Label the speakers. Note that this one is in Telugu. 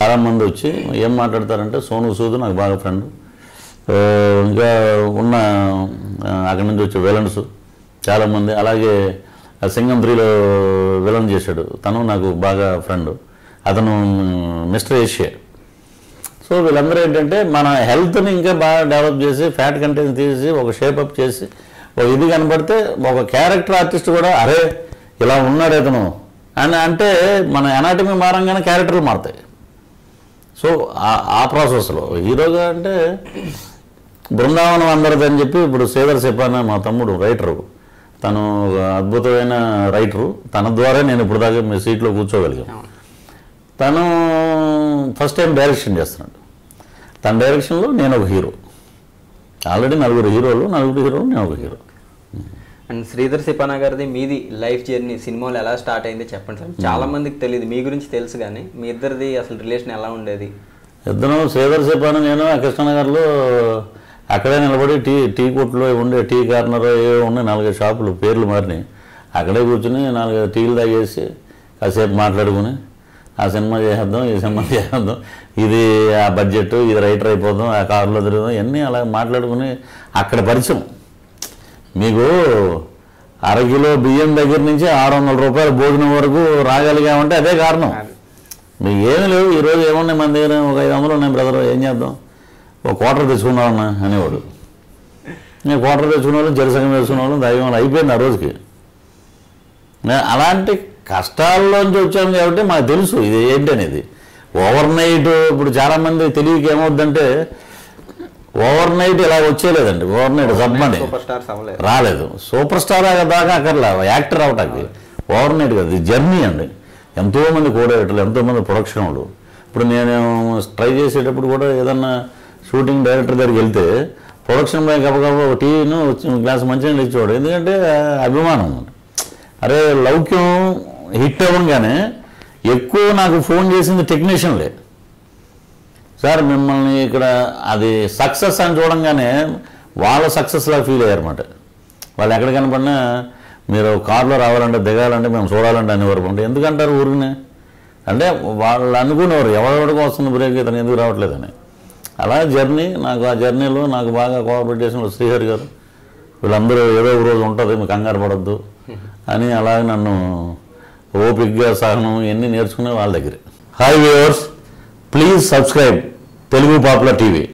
Speaker 1: చాలామంది వచ్చి ఏం మాట్లాడతారంటే సోను సూద్ నాకు బాగా ఫ్రెండ్ ఇంకా ఉన్న అక్కడి నుంచి వచ్చే విలన్స్ చాలామంది అలాగే ఆ సింగం త్రీలో విలన్ చేశాడు. తను నాకు బాగా ఫ్రెండ్ అతను మిస్టర్ ఏషియా. సో వీళ్ళందరూ ఏంటంటే మన హెల్త్ని ఇంకా బాగా డెవలప్ చేసి ఫ్యాట్ కంటెంట్ తీసి ఒక షేప్ అప్ చేసి ఒక ఇది కనపడితే ఒక క్యారెక్టర్ ఆర్టిస్ట్ కూడా అరే ఇలా ఉన్నాడు అతను. అని అంటే మన ఎనాటమీ మారంగానే క్యారెక్టర్లు మారుతాయి. సో ఆ- ప్రాసెస్లో. హీరోగా అంటే బృందావనం అందరిది అని చెప్పి ఇప్పుడు శ్రీధర్ చెప్పాన మా తమ్ముడు రైటరు. తను అద్భుతమైన రైటరు. తన ద్వారా నేను ఇప్పుడు దాకా మీ సీట్లో కూర్చోగలిగాను. తను ఫస్ట్ టైం డైరెక్షన్ చేస్తున్నాడు. తన డైరెక్షన్లో నేను ఒక హీరో. ఆల్రెడీ నలుగురు హీరోలు నలుగురు హీరోలు నేను ఒక హీరో.
Speaker 2: అండ్ శ్రీధర్ సిపానా గారిది మీది లైఫ్ జర్నీ సినిమాలు ఎలా స్టార్ట్ అయింది చెప్పండి సార్. చాలా మందికి తెలియదు మీ గురించి తెలుసు కానీ మీ ఇద్దరిది అసలు రిలేషన్ ఎలా ఉండేది?
Speaker 1: ఇద్దరు శ్రీధర్ చెప్పాను నేను ఆ కృష్ణనగర్లో అక్కడే నిలబడి టీ టీ కొట్లో ఉండే టీ కార్నర్ ఏవో ఉన్నాయి నాలుగైదు షాపులు పేర్లు మారినాయి. అక్కడే కూర్చుని నాలుగైదు టీలు తాగేసి కాసేపు మాట్లాడుకుని ఆ సినిమా చేసేద్దాం ఈ సినిమా చేసేద్దాం. ఇది ఆ బడ్జెట్ ఇది రైటర్ అయిపోదాం ఆ కారులో తిరుగుదాం ఇవన్నీ అలా మాట్లాడుకుని అక్కడ పరిచయం. మీకు అరకిలో బియ్యం దగ్గర నుంచి ఆరు వందల రూపాయల భోజనం వరకు రాగలిగామంటే అదే కారణం. మీకు ఏమీ లేవు. ఈరోజు ఏమున్నాయి మన దగ్గర? ఒక ఐదు వందలు ఉన్నాయి బ్రదర్. ఏం చేద్దాం? ఒక క్వార్టర్ తెచ్చుకున్నామన్నా అనేవాడు. నేను క్వార్టర్ తెచ్చుకున్న వాళ్ళు జనసంఘం వేసుకున్న వాళ్ళు దైవం అయిపోయింది ఆ రోజుకి. అలాంటి కష్టాల్లోంచి వచ్చాము కాబట్టి మాకు తెలుసు ఇది ఏంటి అనేది ఓవర్ నైట్ ఇప్పుడు చాలామంది తెలియక ఏమవుద్దంటే ఓవర్ నైట్ ఇలా వచ్చేలేదండి ఓవర్ నైట్
Speaker 2: అవ్వలేదు
Speaker 1: రాలేదు. సూపర్ స్టార్ దాకా అక్కర్లే యాక్టర్ అవటానికి ఓవర్ నైట్ కదా ఇది జర్నీ అండి. ఎంతోమంది కోడేటర్లు ఎంతోమంది ప్రొడక్షన్ వాళ్ళు ఇప్పుడు నేను ట్రై చేసేటప్పుడు కూడా ఏదన్నా షూటింగ్ డైరెక్టర్ దగ్గరికి వెళ్తే ప్రొడక్షన్ బాయ్ గబగబా ఒక టీను గ్లాస్ మంచినీళ్ళు ఇచ్చేవాడు ఎందుకంటే అభిమానం. అరే లౌక్యం హిట్ అవ్వగానే ఎక్కువ నాకు ఫోన్ చేసింది టెక్నీషియన్లే. సార్ మిమ్మల్ని ఇక్కడ అది సక్సెస్ అని చూడంగానే వాళ్ళ సక్సెస్లా ఫీల్ అయ్యారన్నమాట వాళ్ళు ఎక్కడ కనపడినా మీరు కారులో రావాలంటే దిగాలంటే మేము చూడాలంటే అనేవారు అంటే ఎందుకంటారు ఊరినే? అంటే వాళ్ళు అనుకునేవారు ఎవరెవరికి వస్తుంది బ్రేక్ ఇతను ఎందుకు రావట్లేదని అలా జర్నీ నాకు ఆ జర్నీలో నాకు బాగా కోఆపరేట్ చేసిన శ్రీహరి గారు. వీళ్ళందరూ ఏదో ఒక రోజు ఉంటుంది మీకు కంగారు పడద్దు అని అలాగే నన్ను ఓపిక్గా సహనం ఇవన్నీ నేర్చుకునే వాళ్ళ దగ్గర. Hi viewers please subscribe Telugu popular TV